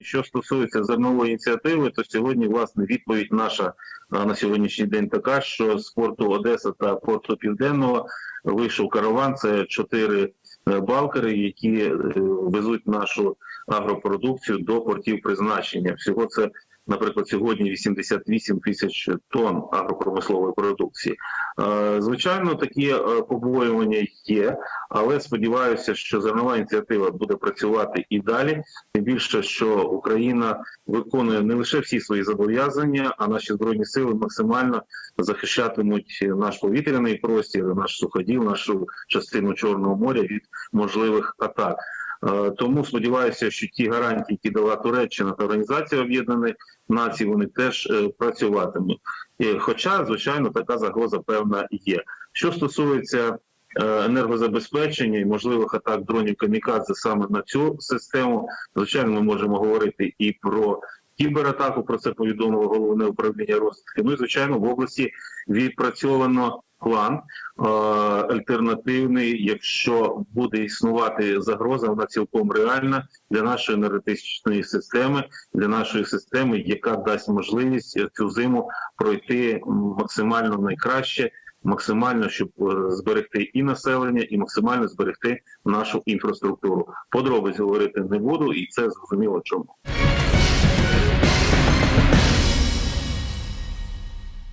Що стосується зернової ініціативи, то сьогодні власне відповідь наша на сьогоднішній день така, що з порту Одеса та порту Південного вийшов караван. Це чотири е, балкери, які е, везуть нашу агропродукцію до портів призначення. Всього це, наприклад, сьогодні 88 тисяч тонн агропромислової продукції. Е, Звичайно, такі е, побоювання є, але сподіваюся, що зернова ініціатива буде працювати і далі. Тим більше, що Україна виконує не лише всі свої зобов'язання, а наші збройні сили максимально захищатимуть наш повітряний простір, наш суходіл, нашу частину Чорного моря від можливих атак. Е, Тому сподіваюся, що ті гарантії, які дала Туреччина та Організація Об'єднаних Націй, вони теж е, працюватимуть. Хоча, звичайно, така загроза певна є. Що стосується е, енергозабезпечення і можливих атак дронів камікадзе саме на цю систему, звичайно, ми можемо говорити і про кібератаку. Про це повідомило головне управління розвідки. Ну і звичайно, в області відпрацьовано план е, альтернативний. Якщо буде існувати загроза, вона цілком реальна для нашої енергетичної системи, для нашої системи, яка дасть можливість цю зиму пройти максимально найкраще. Максимально, щоб е, зберегти і населення, і максимально зберегти нашу інфраструктуру. Подробиць говорити не буду, і це зрозуміло чому.